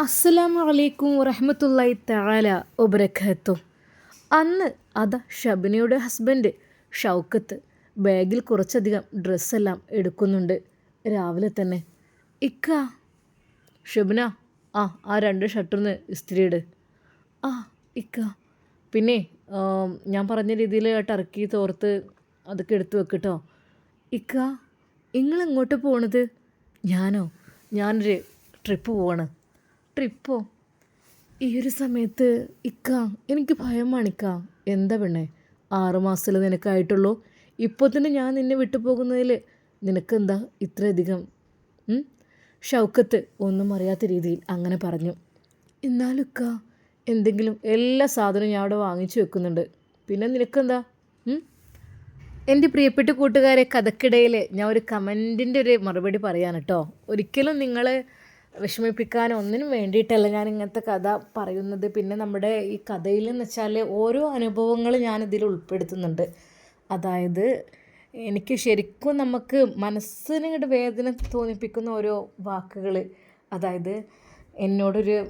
അസ്സലാമു അലൈക്കും വറഹമത്തല്ലായി തആല ഒബരഖത്തും അന്ന് അതാ ഷബിനയുടെ ഹസ്ബൻഡ് ഷൗക്കത്ത് ബാഗിൽ കുറച്ചധികം ഡ്രസ്സെല്ലാം എടുക്കുന്നുണ്ട് രാവിലെ തന്നെ. ഇക്ക ഷബിന ആ ആ രണ്ട് ഷർട്ടൊന്ന് ഇസ്തിരിയിട്. ആ ഇക്ക. പിന്നെ ഞാൻ പറഞ്ഞ രീതിയിൽ ടർക്കി തോർത്ത് അതൊക്കെ എടുത്തു വെക്കട്ടോ. ഇക്ക നിങ്ങൾ എങ്ങോട്ട് പോണത്? ഞാനോ? ഞാനൊരു ട്രിപ്പ് പോവാണ്. ട്രിപ്പോ? ഈ ഒരു സമയത്ത് ഇക്ക എനിക്ക് ഭയമാണിക്ക എന്താ പെണ്ണേ? ആറുമാസത്തിൽ നിനക്കായിട്ടുള്ളൂ? ഇപ്പോൾ തന്നെ ഞാൻ നിന്നെ വിട്ടു പോകുന്നതിൽ നിനക്കെന്താ ഇത്രയധികം? ഷൗക്കത്ത് ഒന്നും അറിയാത്ത രീതിയിൽ അങ്ങനെ പറഞ്ഞു. എന്നാലും ഇക്ക എന്തെങ്കിലും എല്ലാ സാധനവും ഞാൻ അവിടെ വാങ്ങിച്ചു വെക്കുന്നുണ്ട്. പിന്നെ നിനക്കെന്താ എന്റെ പ്രിയപ്പെട്ട കൂട്ടുകാരെ കഥക്കിടയിൽ ഞാൻ ഒരു കമന്റിന്റെ ഒരു മറുപടി പറയാൻ കേട്ടോ. ഒരിക്കലും നിങ്ങളെ വിഷമിപ്പിക്കാനോ ഒന്നിനും വേണ്ടിയിട്ടല്ല ഞാൻ ഇങ്ങനത്തെ കഥ പറയുന്നത്. പിന്നെ നമ്മുടെ ഈ കഥയിൽ എന്ന് വെച്ചാൽ ഓരോ അനുഭവങ്ങൾ ഞാൻ ഇതിൽ ഉൾപ്പെടുത്തുന്നുണ്ട്. അതായത് എനിക്ക് ശരിക്കും നമുക്ക് മനസ്സിന് വേദന തോന്നിപ്പിക്കുന്ന ഓരോ വാക്കുകൾ അതായത് എന്നോടൊരു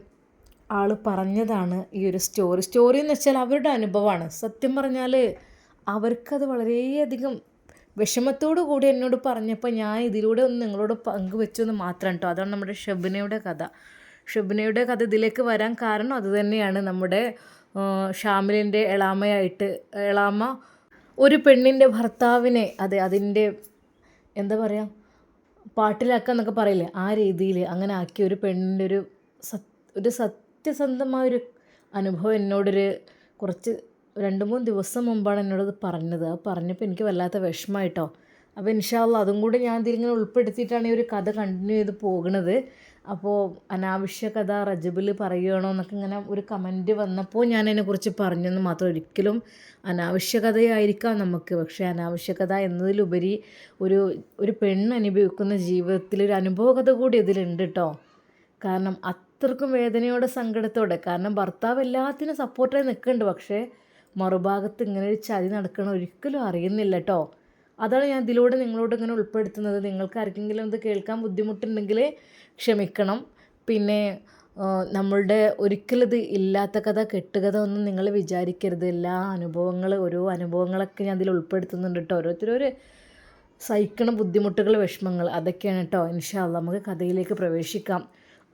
ആൾ പറഞ്ഞതാണ് ഈ ഒരു സ്റ്റോറി. സ്റ്റോറി എന്ന് വെച്ചാൽ അവരുടെ അനുഭവമാണ്. സത്യം പറഞ്ഞാൽ അവർക്കത് വളരെയധികം വിഷമത്തോടു കൂടി എന്നോട് പറഞ്ഞപ്പോൾ ഞാൻ ഇതിലൂടെ ഒന്ന് നിങ്ങളോട് പങ്കുവെച്ചു എന്ന് മാത്രം കേട്ടോ. അതാണ് നമ്മുടെ ഷബിനയുടെ കഥ. ഷബിനയുടെ കഥ ഇതിലേക്ക് വരാൻ കാരണം അതുതന്നെയാണ് നമ്മുടെ ഷാമിലിന്റെ എളാമയായിട്ട് എളാമ ഒരു പെണ്ണിന്റെ ഭർത്താവിനെ അതെ അതിന്റെ എന്താ പറയുക പാട്ടിലാക്കുക എന്നൊക്കെ പറയില്ലേ ആ രീതിയിൽ അങ്ങനെ ആക്കി ഒരു പെണ്ണിന്റെ ഒരു സത് ഒരു സത്യസന്ധമായൊരു അനുഭവം എന്നോടൊരു കുറച്ച് രണ്ട് മൂന്ന് ദിവസം മുമ്പാണ് എന്നോടത് പറഞ്ഞത്. അത് പറഞ്ഞപ്പോൾ എനിക്ക് വല്ലാത്ത വിഷമമായിട്ടോ. അപ്പോൾ ഇൻഷാല്ല അതും കൂടി ഞാൻ ഇതിലിങ്ങനെ ഉൾപ്പെടുത്തിയിട്ടാണ് ഈ ഒരു കഥ കണ്ടിന്യൂ ചെയ്ത് പോകുന്നത്. അപ്പോൾ അനാവശ്യ കഥ റജബിൽ പറയുകയാണോ എന്നൊക്കെ ഇങ്ങനെ ഒരു കമന്റ് വന്നപ്പോൾ ഞാൻ അതിനെക്കുറിച്ച് പറഞ്ഞെന്ന് മാത്രം ഒരിക്കലും അനാവശ്യ കഥയായിരിക്കാം നമുക്ക്. പക്ഷേ അനാവശ്യ കഥ എന്നതിലുപരി ഒരു ഒരു പെണ്ണ് അനുഭവിക്കുന്ന ജീവിതത്തിൽ ഒരു അനുഭവ കഥ കൂടി ഇതിലുണ്ട് കേട്ടോ കാരണം അത്രക്കും വേദനയോടെ സങ്കടത്തോടെ. കാരണം ഭർത്താവ് എല്ലാത്തിനും സപ്പോർട്ടായി നിൽക്കുന്നുണ്ട്. പക്ഷേ മറുഭാഗത്ത് ഇങ്ങനെ ഒരു ചതി നടക്കണം ഒരിക്കലും അറിയുന്നില്ല കേട്ടോ അതാണ് ഞാൻ ഇതിലൂടെ നിങ്ങളോട് ഇങ്ങനെ ഉൾപ്പെടുത്തുന്നത്. നിങ്ങൾക്ക് ആർക്കെങ്കിലും ഇത് കേൾക്കാൻ ബുദ്ധിമുട്ടുണ്ടെങ്കിൽ ക്ഷമിക്കണം. പിന്നെ നമ്മളുടെ ഒരിക്കലും ഇത് ഇല്ലാത്ത കഥ കെട്ടുകഥ ഒന്നും നിങ്ങൾ വിചാരിക്കരുത്. എല്ലാ അനുഭവങ്ങൾ ഓരോ അനുഭവങ്ങളൊക്കെ ഞാൻ ഇതിൽ ഉൾപ്പെടുത്തുന്നുണ്ട് കേട്ടോ ഓരോരുത്തരൊരു സഹിക്കണ ബുദ്ധിമുട്ടുകൾ വിഷമങ്ങൾ അതൊക്കെയാണ് കേട്ടോ ഇൻഷാല്ല നമുക്ക് കഥയിലേക്ക് പ്രവേശിക്കാം.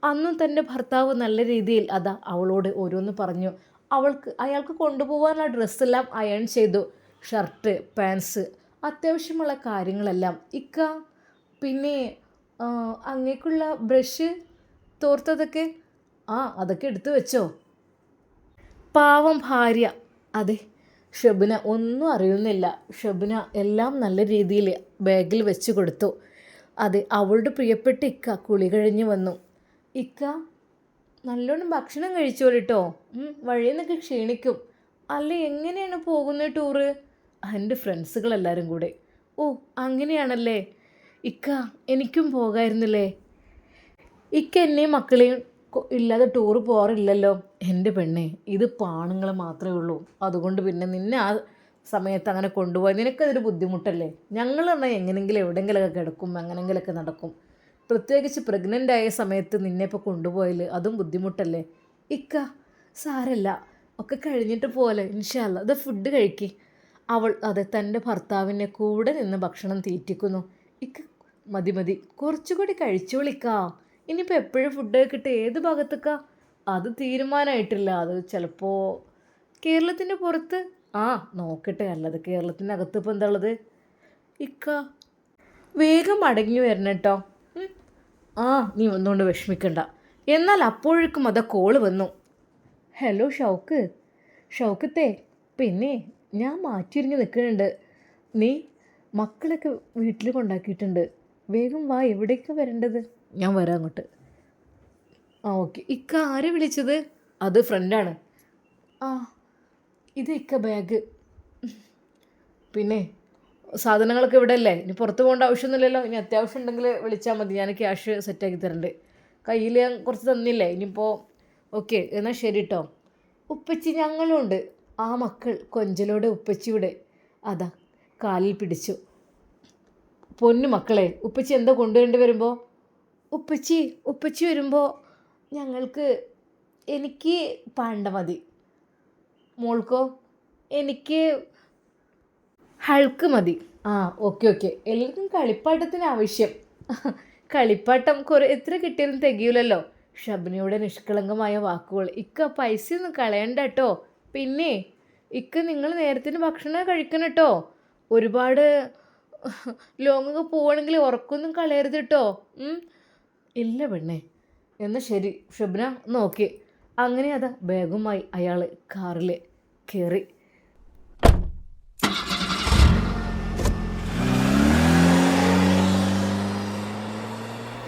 അന്നും തന്റെ ഭർത്താവ് നല്ല രീതിയിൽ അതാ അവളോട് ഓരോന്ന് പറഞ്ഞു. അവൾക്ക് അയാൾക്ക് കൊണ്ടുപോകാനുള്ള ഡ്രസ്സെല്ലാം അയൺ ചെയ്തു. ഷർട്ട് പാൻസ് അത്യാവശ്യമുള്ള കാര്യങ്ങളെല്ലാം. ഇക്ക പിന്നെ അങ്ങേക്കുള്ള ബ്രഷ് തോർത്തതൊക്കെ? ആ അതൊക്കെ എടുത്തു വെച്ചോ. പാവം ഭാര്യ. അതെ ഷബിന ഒന്നും അറിയുന്നില്ല. ഷബിന എല്ലാം നല്ല രീതിയിൽ ബാഗിൽ വെച്ച് കൊടുത്തു. അതെ അവളുടെ പ്രിയപ്പെട്ട ഇക്ക കുളി കഴിഞ്ഞ് വന്നു. ഇക്ക നല്ലോണം ഭക്ഷണം കഴിച്ചോളിട്ടോ. വഴിയിൽ നിന്നൊക്കെ ക്ഷീണിക്കും. അല്ല എങ്ങനെയാണ് പോകുന്നത് ടൂറ്? എന്റെ ഫ്രണ്ട്സുകളെല്ലാവരും കൂടെ. ഓ അങ്ങനെയാണല്ലേ? ഇക്ക എനിക്കും പോകായിരുന്നില്ലേ? ഇക്ക എന്നെയും മക്കളെയും ഇല്ലാതെ ടൂറ് പോകാറില്ലല്ലോ. എന്റെ പെണ്ണെ ഇത് പാണുങ്ങൾ മാത്രമേ ഉള്ളൂ. അതുകൊണ്ട് പിന്നെ നിന്നെ ആ സമയത്ത് അങ്ങനെ കൊണ്ടുപോയി. നിനക്കതൊരു ബുദ്ധിമുട്ടല്ലേ? ഞങ്ങൾ പറഞ്ഞാൽ എങ്ങനെങ്കിലും എവിടെയെങ്കിലുമൊക്കെ കിടക്കും അങ്ങനെങ്കിലൊക്കെ നടക്കും. പ്രത്യേകിച്ച് പ്രഗ്നന്റ് ആയ സമയത്ത് നിന്നെ ഇപ്പോൾ കൊണ്ടുപോയാൽ അതും ബുദ്ധിമുട്ടല്ലേ? ഇക്ക സാരല്ല. ഒക്കെ കഴിഞ്ഞിട്ട് പോലെ ഇൻഷാല്ല അത് ഫുഡ് കഴിക്കി. അവൾ അതെ തന്റെ ഭർത്താവിനെ കൂടെ നിന്ന് ഭക്ഷണം തീറ്റിക്കുന്നു. ഇക്ക മതി മതി. കുറച്ചുകൂടി കഴിച്ചോളിക്കാ ഇനിയിപ്പോൾ എപ്പോഴും ഫുഡ് കിട്ടുക ഏത് ഭാഗത്തേക്കാ? അത് തീരുമാനമായിട്ടില്ല അത് ചിലപ്പോൾ കേരളത്തിന്റെ പുറത്ത്? ആ നോക്കട്ടെ. അല്ലത് കേരളത്തിന്റെ അകത്ത് ഇപ്പോൾ എന്താ ഉള്ളത്? ഇക്ക വേഗം അടങ്ങി വരണം കേട്ടോ. ആ നീ ഒന്നുകൊണ്ട് വിഷമിക്കണ്ട. എന്നാൽ അപ്പോഴേക്കും അത് കോൾ വന്നു. ഹലോ ഷൗക്ക്. ഷൗക്കത്തെ പിന്നെ ഞാൻ മാറ്റിരിഞ്ഞ് നിൽക്കുന്നുണ്ട്. നീ മക്കളൊക്കെ വീട്ടിൽ കൊണ്ടാക്കിയിട്ടുണ്ട്. വേഗം വാ എവിടേക്കാണ് വരേണ്ടത്? ഞാൻ വരാം അങ്ങോട്ട്. ആ ഓക്കെ ഇക്ക ആരെ വിളിച്ചത്? അത് ഫ്രണ്ടാണ് ആ ഇത് ഇക്ക ബാഗ് പിന്നെ സാധനങ്ങളൊക്കെ ഇവിടെ അല്ലേ ഇനി പുറത്ത് പോകേണ്ട ആവശ്യമൊന്നുമില്ലല്ലോ. ഇനി അത്യാവശ്യം ഉണ്ടെങ്കിൽ വിളിച്ചാൽ മതി. ഞാൻ ക്യാഷ് സെറ്റാക്കി തരണ്ട്. കയ്യിൽ ഞാൻ കുറച്ച് തന്നില്ലേ? ഇനിയിപ്പോൾ ഓക്കെ എന്നാൽ ശരി കേട്ടോ ഉപ്പച്ചി ഞങ്ങളുണ്ട് ആ മക്കൾ കൊഞ്ചലോടെ ഉപ്പച്ചിയുടെ അതാ കാലിൽ പിടിച്ചു. പൊന്നു മക്കളെ ഉപ്പച്ചി എന്താ കൊണ്ടുവരേണ്ടി വരുമ്പോൾ ഉപ്പച്ചി ഉപ്പച്ചി വരുമ്പോൾ ഞങ്ങൾക്ക് എനിക്ക് പാണ്ട മതി. മോൾക്കോ? എനിക്ക് ഹൾക്ക് മതി. ആ ഓക്കെ ഓക്കെ. എല്ലാവർക്കും കളിപ്പാട്ടത്തിന് ആവശ്യം. കളിപ്പാട്ടം കുറേ എത്ര കിട്ടിയാലും തികയൂലല്ലോ. ഷബ്നയുടെ നിഷ്കളങ്കമായ വാക്കുകൾ. ഇക്ക പൈസയൊന്നും കളയണ്ട കേട്ടോ പിന്നെ ഇക്ക നിങ്ങൾ നേരത്തിന് ഭക്ഷണം കഴിക്കണം കേട്ടോ ഒരുപാട് ലോങ്ങൊക്കെ പോവുകയാണെങ്കിൽ ഉറക്കൊന്നും കളയരുത് കേട്ടോ ഇല്ല പെണ്ണേ. എന്നാൽ ശരി. ഷബ്ന നോക്കി. അങ്ങനെ അതാ ബാഗുമായി അയാൾ കാറിൽ കയറി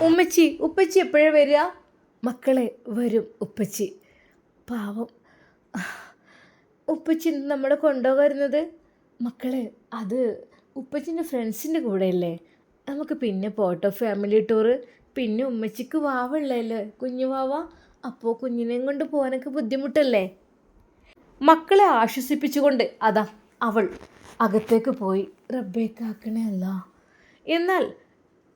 ഉമ്മച്ചി ഉപ്പച്ചി എപ്പോഴാണ് വരിക? മക്കളെ വരും ഉപ്പച്ചി. പാവം. ഉപ്പച്ചി നമ്മളെ കൊണ്ടുപോകുന്നത് മക്കളെ അത് ഉപ്പച്ചിന്റെ ഫ്രണ്ട്സിന്റെ കൂടെയല്ലേ? നമുക്ക് പിന്നെ പോട്ടോ ഫാമിലി ടൂറ് പിന്നെ ഉമ്മച്ചിക്ക് വാവുള്ളല്ലേ കുഞ്ഞു വാവ? അപ്പോൾ കുഞ്ഞിനെയും കൊണ്ട് പോകാനൊക്കെ ബുദ്ധിമുട്ടല്ലേ? മക്കളെ ആശ്വസിപ്പിച്ചുകൊണ്ട് അതാ അവൾ അകത്തേക്ക് പോയി റബ്ബേക്കാക്കണേ അല്ല. എന്നാൽ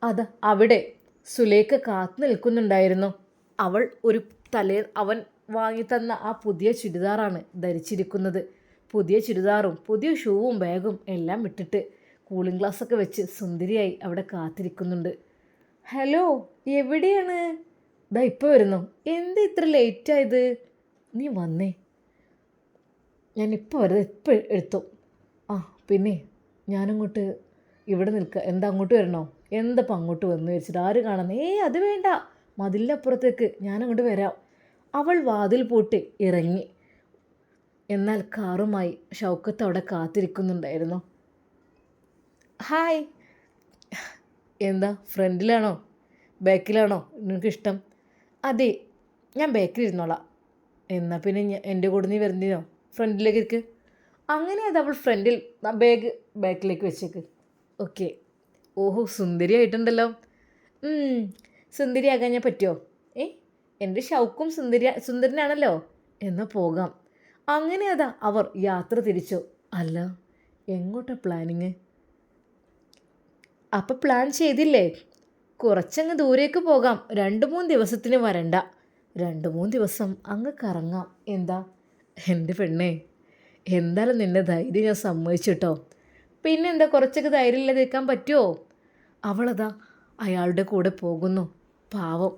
അത് അവിടെ സുലേഖ കാത്തു നിൽക്കുന്നുണ്ടായിരുന്നു. അവൾ ഒരു തലേ അവൻ വാങ്ങിത്തന്ന ആ പുതിയ ചുരിദാറാണ് ധരിച്ചിരിക്കുന്നത്. പുതിയ ചുരിദാറും പുതിയ ഷൂവും ബാഗും എല്ലാം ഇട്ടിട്ട് കൂളിംഗ് ഗ്ലാസ്സൊക്കെ വെച്ച് സുന്ദരിയായി അവിടെ കാത്തിരിക്കുന്നുണ്ട്. ഹലോ എവിടെയാണ്? ദാ ഇപ്പോൾ വരുന്നു. എന്ത് ഇത്ര ലേറ്റ് ആയത് നീ വന്നേ. ഞാൻ ഇപ്പോൾ വരുന്നത് ഇപ്പോൾ എടുത്തു. ആ പിന്നെ ഞാനങ്ങോട്ട് ഇവിടെ നിൽക്കുക എന്താ അങ്ങോട്ട് വരണോ? എന്തപ്പം അങ്ങോട്ട് വന്നു വെച്ചിട്ട്? ആര് കാണുന്നു? ഏ അത് വേണ്ട. മതിലപ്പുറത്തേക്ക് ഞാനങ്ങോട്ട് വരാം. അവൾ വാതിൽ പൂട്ടി ഇറങ്ങി. എന്നാൽ കാറുമായി ഷൗക്കത്ത് അവിടെ കാത്തിരിക്കുന്നുണ്ടായിരുന്നു. ഹായ്. എന്താ ഫ്രണ്ടിലാണോ? ബാക്കിലാണോ? നിനക്കിഷ്ടം? അതെ ഞാൻ ബാക്കിൽ ഇരുന്നോളാം എന്നാൽ പിന്നെ എന്റെ കൂടെ നീ വരുന്നതിനോ? ഫ്രണ്ടിലേക്ക് ഇരിക്ക്. അങ്ങനെ അത് അവൾ ഫ്രണ്ടിൽ ബാഗ് ബാക്കിലേക്ക് വെച്ചേക്ക്. ഓക്കെ. ഓഹോ സുന്ദരിയായിട്ടുണ്ടല്ലോ. സുന്ദരിയാകാൻ ഞാൻ പറ്റുമോ ഏ എന്റെ ഷൗക്കും സുന്ദരി സുന്ദരനാണല്ലോ. എന്നാൽ പോകാം. അങ്ങനെ അതാ അവർ യാത്ര തിരിച്ചു. അല്ല എങ്ങോട്ടാ പ്ലാനിങ്? അപ്പം പ്ലാൻ ചെയ്തില്ലേ? കുറച്ചങ്ങ് ദൂരേക്ക് പോകാം. രണ്ട് മൂന്ന് ദിവസത്തിന് വരണ്ട. രണ്ട് മൂന്ന് ദിവസം അങ്ങ് കറങ്ങാം. എന്താ? എന്റെ പെണ്ണേ എന്തായാലും നിന്നെ ധൈര്യം ഞാൻ സമ്മതിച്ചിട്ടോ. പിന്നെന്താ കുറച്ചൊക്കെ ധൈര്യമില്ലാതെ നിൽക്കാൻ പറ്റുമോ അവളതാ അയാളുടെ കൂടെ പോകുന്നു. പാവം.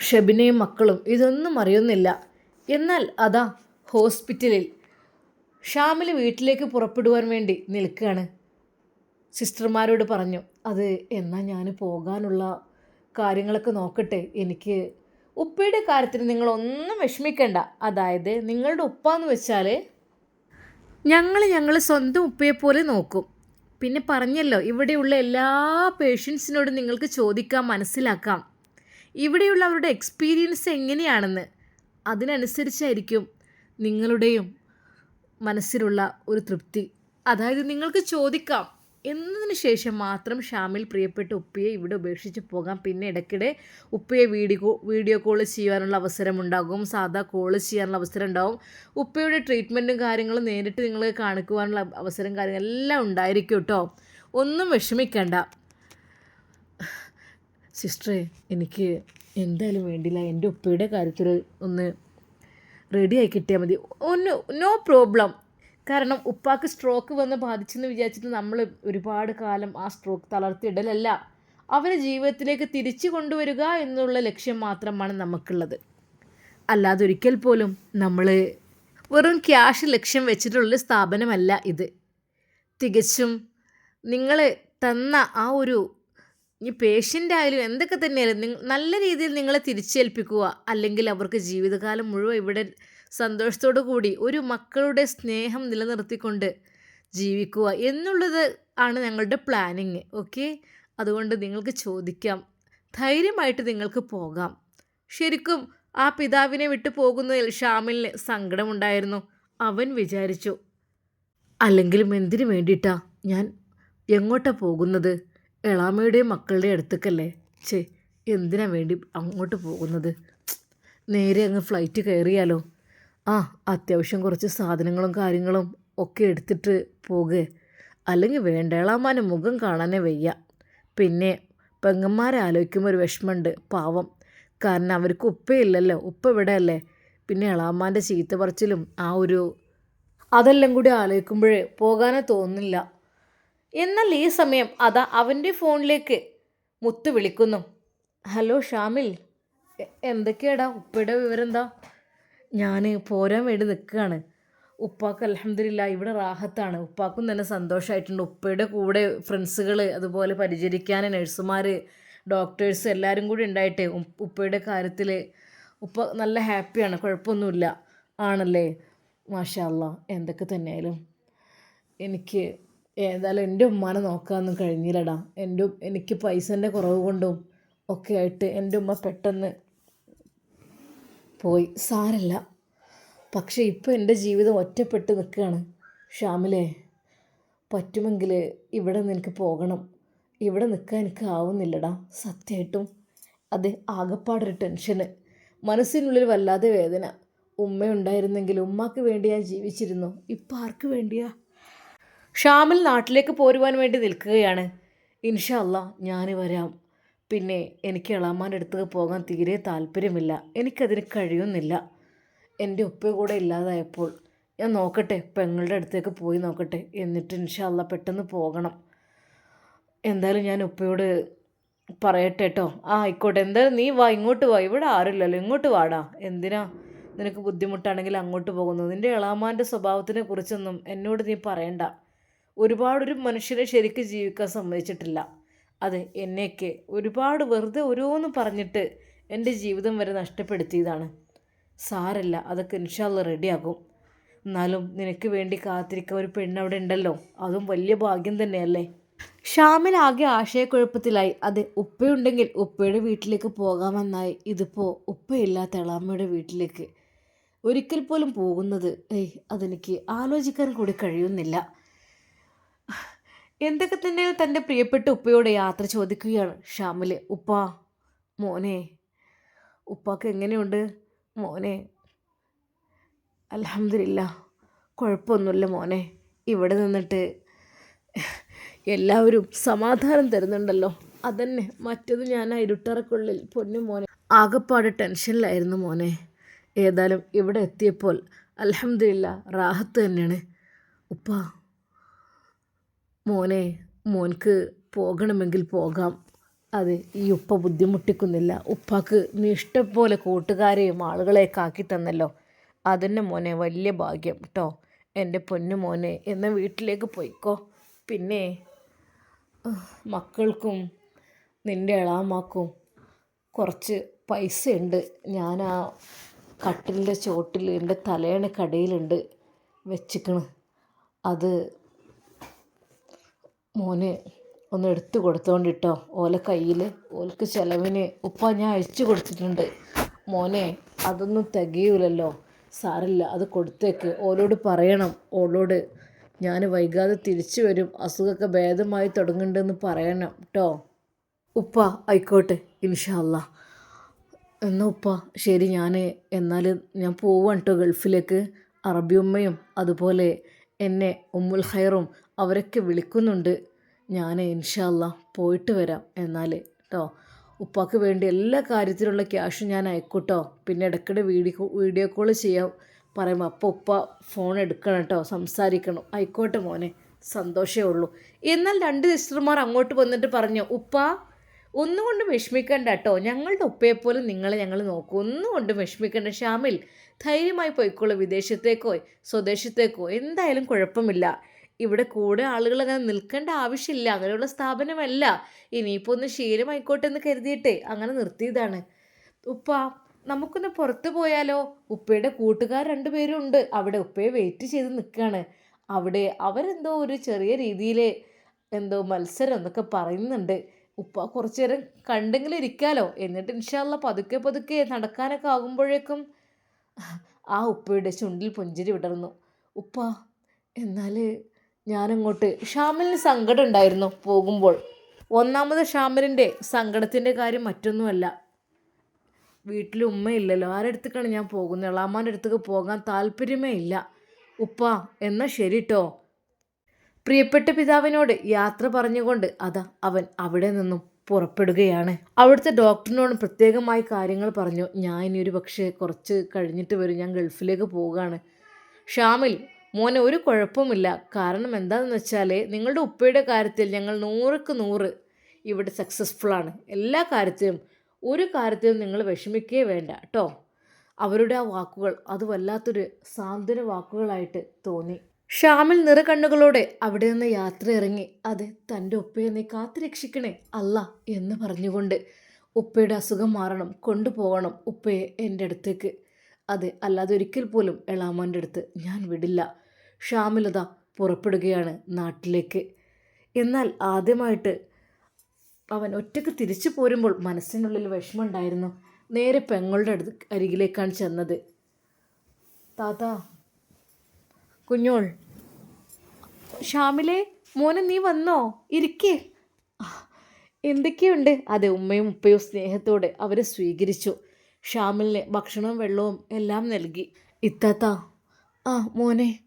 ഷെബിനെയും മക്കളും ഇതൊന്നും അറിയുന്നില്ല. എന്നാൽ അതാ ഹോസ്പിറ്റലിൽ. ഷാമിൽ വീട്ടിലേക്ക് പുറപ്പെടുവാൻ വേണ്ടി നിൽക്കുകയാണ്. സിസ്റ്റർമാരോട് പറഞ്ഞു അത് എന്നാൽ ഞാൻ പോകാനുള്ള കാര്യങ്ങളൊക്കെ നോക്കട്ടെ. എനിക്ക് ഉപ്പയുടെ കാര്യത്തിന് നിങ്ങളൊന്നും വിഷമിക്കേണ്ട. അതായത് നിങ്ങളുടെ ഉപ്പ എന്ന് വെച്ചാൽ ഞങ്ങൾ ഞങ്ങൾ സ്വന്തം ഉപ്പയെപ്പോലെ നോക്കും. പിന്നെ പറഞ്ഞല്ലോ ഇവിടെയുള്ള എല്ലാ പേഷ്യൻസിനോടും നിങ്ങൾക്ക് ചോദിക്കാം മനസ്സിലാക്കാം. ഇവിടെയുള്ള അവരുടെ എക്സ്പീരിയൻസ് എങ്ങനെയാണെന്ന് അതിനനുസരിച്ചായിരിക്കും നിങ്ങളുടെയും മനസ്സിലുള്ള ഒരു തൃപ്തി. അതായത് നിങ്ങൾക്ക് ചോദിക്കാം. എന്നതിന് ശേഷം മാത്രം ഷാമിൽ പ്രിയപ്പെട്ട ഉപ്പയെ ഇവിടെ ഉപേക്ഷിച്ച് പോകാം. പിന്നെ ഇടയ്ക്കിടെ ഉപ്പയെ വീഡിയോ വീഡിയോ കോൾ ചെയ്യാനുള്ള അവസരം ഉണ്ടാകും സാധാ കോൾ ചെയ്യാനുള്ള അവസരം ഉണ്ടാകും ഉപ്പയുടെ ട്രീറ്റ്മെന്റും കാര്യങ്ങളും നേരിട്ട് നിങ്ങൾ കാണിക്കുവാനുള്ള അവസരം കാര്യങ്ങൾ എല്ലാം ഉണ്ടായിരിക്കും കേട്ടോ. ഒന്നും വിഷമിക്കണ്ട. സിസ്റ്ററെ എനിക്ക് എന്തായാലും വേണ്ടില്ല. എന്റെ ഉപ്പയുടെ കാര്യത്തിൽ ഒന്ന് റെഡിയായി കിട്ടിയാൽ മതി. ഒന്ന് നോ പ്രോബ്ലം കാരണം ഉപ്പാക്ക് സ്ട്രോക്ക് വന്ന് ബാധിച്ചെന്ന് വിചാരിച്ചിട്ട് നമ്മൾ ഒരുപാട് കാലം ആ സ്ട്രോക്ക് തളർത്തിയിടലല്ല. അവരെ ജീവിതത്തിലേക്ക് തിരിച്ചു കൊണ്ടുവരിക എന്നുള്ള ലക്ഷ്യം മാത്രമാണ് നമുക്കുള്ളത്. അല്ലാതെ ഒരിക്കൽ പോലും നമ്മൾ വെറും ക്യാഷ് ലക്ഷ്യം വെച്ചിട്ടുള്ള സ്ഥാപനമല്ല ഇത്. തികച്ചും നിങ്ങൾ തന്ന ആ ഒരു ഈ പേഷ്യന്റ് ആയാലും എന്തൊക്കെ തന്നെയായാലും നല്ല രീതിയിൽ നിങ്ങളെ തിരിച്ചേൽപ്പിക്കുക അല്ലെങ്കിൽ അവർക്ക് ജീവിതകാലം മുഴുവൻ ഇവിടെ സന്തോഷത്തോടു കൂടി ഒരു മക്കളുടെ സ്നേഹം നിലനിർത്തിക്കൊണ്ട് ജീവിക്കുക എന്നുള്ളത് ആണ് ഞങ്ങളുടെ പ്ലാനിങ് ഓക്കെ അതുകൊണ്ട് നിങ്ങൾക്ക് ചോദിക്കാം. ധൈര്യമായിട്ട് നിങ്ങൾക്ക് പോകാം. ശരിക്കും ആ പിതാവിനെ വിട്ടു പോകുന്നതിൽ ഷാമിലിന് സങ്കടമുണ്ടായിരുന്നു. അവൻ വിചാരിച്ചു അല്ലെങ്കിലും എന്തിനു വേണ്ടിയിട്ടാ ഞാൻ എങ്ങോട്ടാ പോകുന്നത്? എളാമയുടെയും മക്കളുടെ അടുത്തേക്കല്ലേ? ചേ എന്തിനാ വേണ്ടി അങ്ങോട്ട് പോകുന്നത്? നേരെ അങ്ങ് ഫ്ലൈറ്റ് കയറിയാലോ? ആ അത്യാവശ്യം കുറച്ച് സാധനങ്ങളും കാര്യങ്ങളും ഒക്കെ എടുത്തിട്ട് പോകുക അല്ലെങ്കിൽ വേണ്ട മുഖം കാണാനേ വയ്യ. പിന്നെ പെങ്ങന്മാരെ ആലോചിക്കുമ്പോൾ ഒരു വിഷമമുണ്ട് പാവം. കാരണം അവർക്ക് ഉപ്പയില്ലല്ലോ ഉപ്പ ഇവിടെ അല്ലേ പിന്നെ എളാമ്മാന്റെ ചീത്ത പറച്ചിലും ആ ഒരു അതെല്ലാം കൂടി ആലോചിക്കുമ്പോഴേ പോകാനേ തോന്നില്ല. എന്നാൽ ഈ സമയം അതാ അവന്റെ ഫോണിലേക്ക് മുത്ത് വിളിക്കുന്നു. ഹലോ ഷാമിൽ. എന്തൊക്കെയാടാ ഉപ്പയുടെ വിവരം എന്താ? ഞാൻ പോരാൻ വേണ്ടി നിൽക്കുകയാണ് ഉപ്പാക്ക് അലഹമില്ല ഇവിടെ റാഹത്താണ്. ഉപ്പാക്കും തന്നെ സന്തോഷമായിട്ടുണ്ട് ഉപ്പയുടെ കൂടെ ഫ്രണ്ട്സുകൾ അതുപോലെ പരിചരിക്കാൻ നഴ്സുമാർ ഡോക്ടേഴ്സ് എല്ലാവരും കൂടി ഉണ്ടായിട്ട് ഉപ്പയുടെ കാര്യത്തിൽ ഉപ്പ നല്ല ഹാപ്പിയാണ്. കുഴപ്പമൊന്നുമില്ല. ആണല്ലേ? മാഷാ അല്ലാ എന്തൊക്കെ തന്നെയായാലും എനിക്ക് ഏതായാലും എന്റെ ഉമ്മാനെ നോക്കാനൊന്നും കഴിഞ്ഞില്ലടാ. എന്റെ എനിക്ക് പൈസന്റെ കുറവ് കൊണ്ടും ഒക്കെ ആയിട്ട് എന്റെ ഉമ്മ പെട്ടെന്ന് പോയി. സാരല്ല. പക്ഷേ ഇപ്പോൾ എന്റെ ജീവിതം ഒറ്റപ്പെട്ട് നിൽക്കുകയാണ്. ഷാമിലെ പറ്റുമെങ്കിൽ ഇവിടെ നിന്ന് എനിക്ക് പോകണം. ഇവിടെ നിൽക്കാൻ എനിക്ക് ആവുന്നില്ലടാ. സത്യമായിട്ടും. അത് ആകപ്പാടൊരു ടെൻഷന്. മനസ്സിനുള്ളിൽ വല്ലാതെ വേദന. ഉമ്മയുണ്ടായിരുന്നെങ്കിൽ ഉമ്മാക്ക് വേണ്ടി ഞാൻ ജീവിച്ചിരുന്നു. ഇപ്പം ആർക്ക് വേണ്ടിയാ? ഷാമിൽ നാട്ടിലേക്ക് പോരുവാൻ വേണ്ടി നിൽക്കുകയാണ്. ഇൻഷാ അല്ലാ ഞാൻ വരാം. പിന്നെ എനിക്ക് ഇളാമാന്റെ അടുത്ത് പോകാൻ തീരെ താല്പര്യമില്ല. എനിക്കതിന് കഴിയുന്നില്ല. എന്റെ ഉപ്പ കൂടെ ഇല്ലാതായപ്പോൾ ഞാൻ നോക്കട്ടെ പെങ്ങളുടെ അടുത്തേക്ക് പോയി നോക്കട്ടെ എന്നിട്ട് ഇൻഷാ അല്ലാ പെട്ടെന്ന് പോകണം. എന്തായാലും ഞാൻ ഉപ്പയോട് പറയട്ടെ കേട്ടോ ആ ആയിക്കോട്ടെ. എന്തായാലും നീ വാ ഇങ്ങോട്ട് വാ. ഇവിടെ ആരുമില്ലല്ലോ. ഇങ്ങോട്ട് വാടാ. എന്തിനാ നിനക്ക് ബുദ്ധിമുട്ടാണെങ്കിൽ അങ്ങോട്ട് പോകുന്നു നിന്റെ ഇളാമാന്റെ സ്വഭാവത്തിനെ കുറിച്ചൊന്നും എന്നോട് നീ പറയണ്ട. ഒരുപാടൊരു മനുഷ്യനെ ശരിക്ക് ജീവിക്കാൻ സമ്മതിച്ചിട്ടില്ല. അത് എന്നെയൊക്കെ ഒരുപാട് വെറുതെ ഓരോന്നും പറഞ്ഞിട്ട് എന്റെ ജീവിതം വരെ നഷ്ടപ്പെടുത്തിയതാണ്. സാരല്ല അതൊക്കെ ഇൻഷാല്ല റെഡിയാകും. എന്നാലും നിനക്ക് വേണ്ടി കാത്തിരിക്കാൻ ഒരു പെണ്ണവിടെ ഉണ്ടല്ലോ. അതും വലിയ ഭാഗ്യം തന്നെയല്ലേ? ഷാമിൽ ആകെ ആശയക്കുഴപ്പത്തിലായി. അത് ഉപ്പയുണ്ടെങ്കിൽ ഉപ്പയുടെ വീട്ടിലേക്ക് പോകാമെന്നായി. ഇതിപ്പോൾ ഉപ്പയില്ലാത്ത എളാമ്മയുടെ വീട്ടിലേക്ക്. ഒരിക്കൽ പോലും പോകുന്നത്. ഏയ് അതെനിക്ക് ആലോചിക്കാൻ കൂടി കഴിയുന്നില്ല. എന്തൊക്കെ തന്നെ തന്റെ പ്രിയപ്പെട്ട ഉപ്പയോട് യാത്ര ചോദിക്കുകയാണ് ഷാമിൽ ഉപ്പ മോനെ ഉപ്പാക്ക് എങ്ങനെയുണ്ട്? മോനെ അലഹമില്ല കുഴപ്പമൊന്നുമില്ല മോനെ. ഇവിടെ നിന്നിട്ട് എല്ലാവരും സമാധാനം തരുന്നുണ്ടല്ലോ. അതന്നെ മറ്റത് ഞാൻ ആ ഇരുട്ടറക്കുള്ളിൽ പൊന്നു മോനെ. ആകെപ്പാട് ടെൻഷനിലായിരുന്നു മോനെ. ഏതായാലും ഇവിടെ എത്തിയപ്പോൾ അലഹമില്ല റാഹത്ത് തന്നെയാണ്. ഉപ്പ മോനെ മോൻക്ക് പോകണമെങ്കിൽ പോകാം. അതെ ഈ ഉപ്പ ബുദ്ധിമുട്ടിക്കുന്നില്ല. ഉപ്പാക്ക് നീ ഇഷ്ടംപോലെ കൂട്ടുകാരെയും ആളുകളെയൊക്കെ ആക്കി തന്നല്ലോ. അതന്നെ മോനെ വലിയ ഭാഗ്യം കേട്ടോ എന്റെ പൊന്നു മോനെ എന്ന വീട്ടിലേക്ക് പോയിക്കോ. പിന്നെ മക്കൾക്കും നിന്റെ ഇളാമാക്കും കുറച്ച് പൈസ ഉണ്ട് ഞാൻ ആ കട്ടിലിന്റെ ചോട്ടിൽ എന്റെ തലയണ കടയിലുണ്ട് വെച്ചിക്കണ്. അത് മോന് ഒന്ന് എടുത്തു കൊടുത്തോണ്ടിട്ടോ. ഓലെ കയ്യിൽ ഓൽക്ക് ചിലവിന് ഉപ്പ ഞാൻ അയച്ചു കൊടുത്തിട്ടുണ്ട്. മോനെ അതൊന്നും തികയൂലല്ലോ. സാറില്ല അത് കൊടുത്തേക്ക്. ഓലോട് പറയണം ഓളോട്. ഞാൻ വൈകാതെ തിരിച്ചു വരും. അസുഖമൊക്കെ ഭേദമായി തുടങ്ങുന്നുണ്ടെന്ന് പറയണം കേട്ടോ ഉപ്പ ആയിക്കോട്ടെ ഇൻഷാ അല്ലാ എന്നാ ഉപ്പ ശരി ഞാൻ എന്നാൽ ഞാൻ പോവാണ് കേട്ടോ ഗൾഫിലേക്ക്. അറബി ഉമ്മയും അതുപോലെ എന്നെ ഉമ്മുൽ ഖൈറും അവരൊക്കെ വിളിക്കുന്നുണ്ട്. ഞാൻ ഇൻഷാല്ല പോയിട്ട് വരാം എന്നാൽ കേട്ടോ ഉപ്പാക്ക് വേണ്ടി എല്ലാ കാര്യത്തിലുള്ള ക്യാഷും ഞാൻ അയക്കൂട്ടോ പിന്നെ ഇടയ്ക്കിടെ വീഡിയോ വീഡിയോ കോൾ ചെയ്യാം. പറയുമ്പോൾ അപ്പോൾ ഉപ്പ ഫോൺ എടുക്കണം കേട്ടോ സംസാരിക്കണം. ആയിക്കോട്ടെ മോനെ സന്തോഷമേ ഉള്ളൂ. എന്നാൽ രണ്ട് സിസ്റ്റർമാർ അങ്ങോട്ട് വന്നിട്ട് പറഞ്ഞു ഉപ്പ ഒന്നുകൊണ്ടും വിഷമിക്കണ്ട കേട്ടോ ഞങ്ങളുടെ ഉപ്പയെപ്പോലെ നിങ്ങളെ ഞങ്ങൾ നോക്കും. ഒന്നുകൊണ്ടും വിഷമിക്കണ്ട ഷാമിൽ ധൈര്യമായി പോയിക്കോളൂ. വിദേശത്തേക്കോ സ്വദേശത്തേക്കോ. എന്തായാലും കുഴപ്പമില്ല. ഇവിടെ കൂടെ ആളുകൾ അങ്ങനെ നിൽക്കേണ്ട ആവശ്യമില്ല. അങ്ങനെയുള്ള സ്ഥാപനമല്ല. ഇനിയിപ്പോൾ ഒന്ന് ശീലമായിക്കോട്ടെ എന്ന് കരുതിയിട്ടേ അങ്ങനെ നിർത്തിയതാണ്. ഉപ്പ നമുക്കൊന്ന് പുറത്തു പോയാലോ? ഉപ്പയുടെ കൂട്ടുകാർ രണ്ടുപേരും ഉണ്ട്. അവിടെ ഉപ്പയെ വെയിറ്റ് ചെയ്ത് നിൽക്കുകയാണ് അവിടെ അവരെന്തോ ഒരു ചെറിയ രീതിയിൽ എന്തോ മത്സരം എന്നൊക്കെ പറയുന്നുണ്ട്. ഉപ്പ കുറച്ചു നേരം കണ്ടെങ്കിലും ഇരിക്കാലോ? എന്നിട്ട് ഇൻഷാല്ല പതുക്കെ പതുക്കെ നടക്കാനൊക്കെ ആകുമ്പോഴേക്കും ആ ഉപ്പയുടെ ചുണ്ടിൽ പുഞ്ചിരി വിടർന്നു. ഉപ്പ എന്നാൽ ഞാനങ്ങോട്ട് ഷാമിലിന് സങ്കടം ഉണ്ടായിരുന്നു പോകുമ്പോൾ. ഒന്നാമത് ഷാമിലിന്റെ സങ്കടത്തിന്റെ കാര്യം മറ്റൊന്നുമല്ല. വീട്ടിൽ ഉമ്മയില്ലല്ലോ. ആരുടെ അടുത്തേക്കാണ് ഞാൻ പോകുന്നത്? ഇളാമാന്റെ അടുത്തേക്ക് പോകാൻ താല്പര്യമേ ഇല്ല. ഉപ്പ എന്നാൽ ശരി കേട്ടോ പ്രിയപ്പെട്ട പിതാവിനോട് യാത്ര പറഞ്ഞുകൊണ്ട് അതാ അവൻ അവിടെ നിന്നും പുറപ്പെടുകയാണ്. അവിടുത്തെ ഡോക്ടറിനോട് പ്രത്യേകമായി കാര്യങ്ങൾ പറഞ്ഞു. ഞാൻ ഇനി ഒരു പക്ഷേ കുറച്ച് കഴിഞ്ഞിട്ട് വരും. ഞാൻ ഗൾഫിലേക്ക് പോവുകയാണ്. ഷാമിൽ മോനെ ഒരു കുഴപ്പമില്ല കാരണം എന്താണെന്ന് വെച്ചാൽ നിങ്ങളുടെ ഉപ്പയുടെ കാര്യത്തിൽ ഞങ്ങൾ നൂറുക്ക് നൂറ് ഇവിടെ സക്സസ്ഫുള്ളാണ് എല്ലാ കാര്യത്തിലും ഒരു കാര്യത്തിലും നിങ്ങൾ വിഷമിക്കേ വേണ്ട കേട്ടോ. അവരുടെ ആ വാക്കുകൾ അത് വല്ലാത്തൊരു സാന്ത്വന വാക്കുകളായിട്ട് തോന്നി. ഷാമിൽ നിറകണ്ണുകളോടെ അവിടെ നിന്ന് യാത്ര ഇറങ്ങി അതെ തന്റെ ഉപ്പയെ നീ കാത്തുരക്ഷിക്കണേ അല്ല എന്ന് പറഞ്ഞുകൊണ്ട് ഉപ്പയുടെ അസുഖം മാറണം കൊണ്ടുപോകണം ഉപ്പയെ എന്റെ അടുത്തേക്ക്. അതെ അല്ലാതെ ഒരിക്കൽ പോലും എളാമോന്റെ അടുത്ത് ഞാൻ വിടില്ല. ഷാമിലത പുറപ്പെടുകയാണ് നാട്ടിലേക്ക്. എന്നാൽ ആദ്യമായിട്ട് അവൻ ഒറ്റയ്ക്ക് തിരിച്ചു പോരുമ്പോൾ മനസ്സിനുള്ളിൽ വിഷമമുണ്ടായിരുന്നു. നേരെ പെങ്ങളുടെ അടുത്ത് അരികിലേക്കാണ് ചെന്നത്. താത്ത കുഞ്ഞോൾ ഷാമിലെ മോനെ നീ വന്നോ? ഇരിക്കേ. എന്തൊക്കെയുണ്ട്? അതെ ഉമ്മയും ഉപ്പയും സ്നേഹത്തോടെ അവരെ സ്വീകരിച്ചു. ഷാമിലിന് ഭക്ഷണവും വെള്ളവും എല്ലാം നൽകി. ഇത്താത്ത ആ മോനെ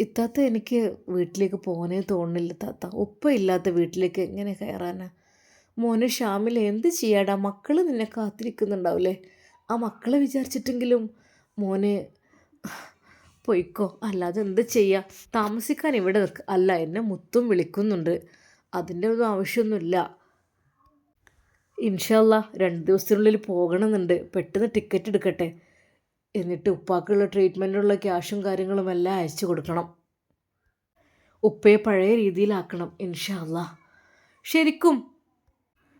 ഇത്താത്ത എനിക്ക് വീട്ടിലേക്ക് പോകാനേ തോന്നുന്നില്ല താത്ത ഒപ്പമില്ലാത്ത വീട്ടിലേക്ക് എങ്ങനെ കയറാനാ? മോന് ഷാമിൽ എന്ത് ചെയ്യാടാ? മക്കൾ നിന്നെ കാത്തിരിക്കുന്നുണ്ടാവില്ലേ ആ മക്കളെ വിചാരിച്ചിട്ടെങ്കിലും മോന് പൊയ്ക്കോ. അല്ലാതെ എന്ത് ചെയ്യുക താമസിക്കാൻ ഇവിടെ നിൽക്കുക അല്ല എന്നെ മുത്തും വിളിക്കുന്നുണ്ട്. അതിന്റെ ഒന്നും ആവശ്യമൊന്നുമില്ല. ഇൻഷല്ല രണ്ട് ദിവസത്തിനുള്ളിൽ പോകണമെന്നുണ്ട്. പെട്ടെന്ന് ടിക്കറ്റ് എടുക്കട്ടെ. എന്നിട്ട് ഉപ്പാക്കുള്ള ട്രീറ്റ്മെന്റിനുള്ള ക്യാഷും കാര്യങ്ങളും എല്ലാം അയച്ചു കൊടുക്കണം. ഉപ്പയെ പഴയ രീതിയിലാക്കണം ഇൻഷല്ല ശരിക്കും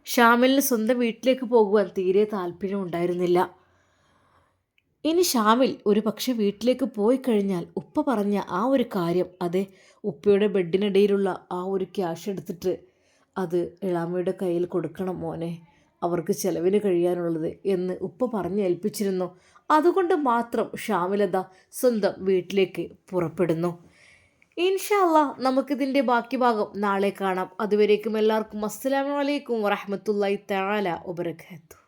ഷാമിലിന് സ്വന്തം വീട്ടിലേക്ക് പോകുവാൻ തീരെ താല്പര്യം ഉണ്ടായിരുന്നില്ല. ഇനി ഷാമിൽ ഒരു പക്ഷെ വീട്ടിലേക്ക് പോയി കഴിഞ്ഞാൽ ഉപ്പ പറഞ്ഞ ആ ഒരു കാര്യം അതെ ഉപ്പയുടെ ബെഡിനിടയിലുള്ള ആ ഒരു ക്യാഷ് എടുത്തിട്ട് അത് ഇളാമയുടെ കയ്യിൽ കൊടുക്കണം മോനെ. അവർക്ക് ചെലവിന് കഴിയാനുള്ളത് എന്ന് ഉപ്പ പറഞ്ഞ് ഏൽപ്പിച്ചിരുന്നു അതുകൊണ്ട് മാത്രം ഷാമിലത സ്വന്തം വീട്ടിലേക്ക് പുറപ്പെടുന്നു. ഇൻഷാല്ല നമുക്കിതിന്റെ ബാക്കി ഭാഗം നാളെ കാണാം. അതുവരേക്കും എല്ലാവർക്കും അസ്സലാമു അലൈക്കും വറഹമത്തല്ലായി തആല വബറകാതുഹു.